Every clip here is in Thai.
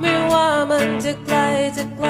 ไม่ว่ามันจะไกลจะไกล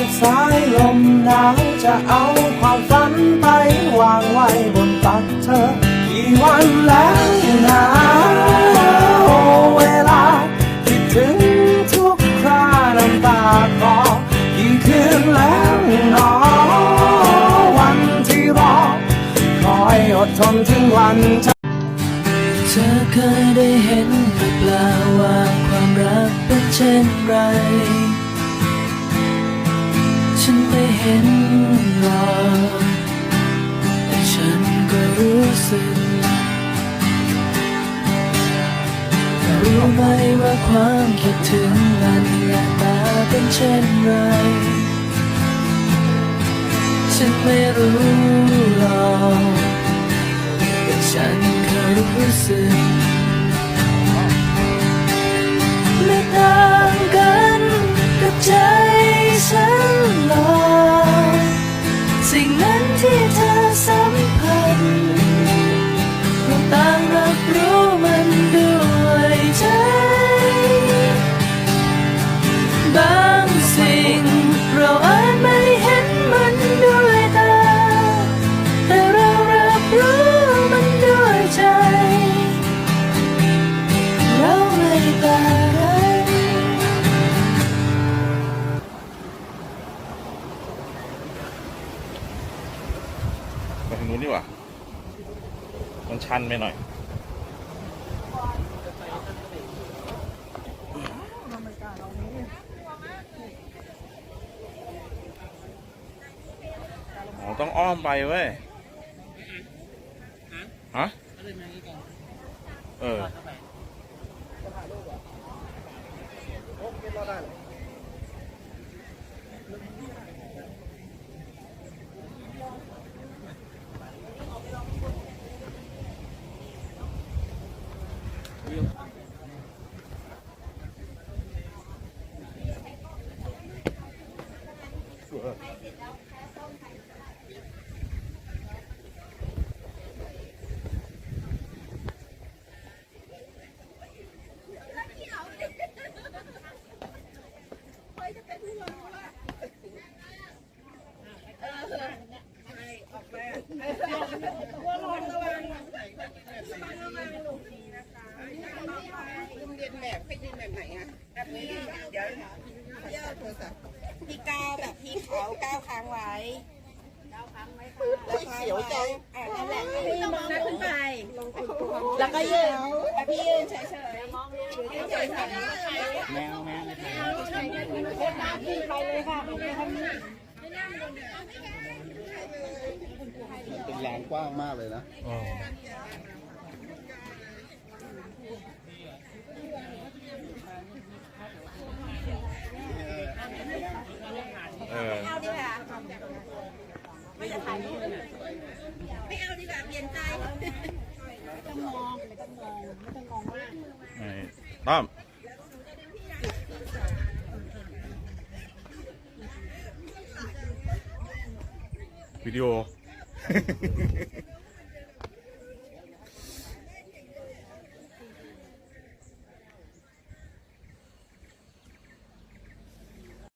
กับสายลมหนาวจะเอาความฝันไปวางไว้บนตักเธอ กี่วันแล้วนะโอ้เวลาคิดถึงทุกคราน้ำตาคลอกี่คืนแล้วนอวันที่รอคอยอดทนถึงวันจะเธอเคยได้เห็นหรือเปล่าว่าความรักเป็นเช่นไร ไม่เห็นหรอกแต่ฉันก็รู้สึกรู้ไหมว่าความคิดถึงมันหน้าตาเป็นเช่นไร ฉันไม่รู้หรอกแต่ฉันก็รู้สึกไม่ต่างกันกับใจ ฉันหลอกสิ่งนั้นที่เธอสัมผัส ไปหน่อยอ๋อต้องอ้อมไปเว้ย ฮะ เออ ยืนแบบให้ยืนแบบไหนอะแบบนี้เดี๋ยวเยอะโทรศั พี่ก้าวแบบพี่เขาก้าวค้างไว้ก้าวค้างไว้ค่ะเสียวใจอ่านั่นแหละพี่มองขึ้นไป แล้วก็ยืนอ่พี่ยืนเฉยๆมองยืนเฉยๆแมวแมว เลยค่ะไปเลยค่ะเป็นลานกว้างมากเลยนะเออเอาดีกว่าไม่จะถ่ายรูปไม่เอาดีกว่าเปลี่ยนใจไอ้ต้อม วิดีโอ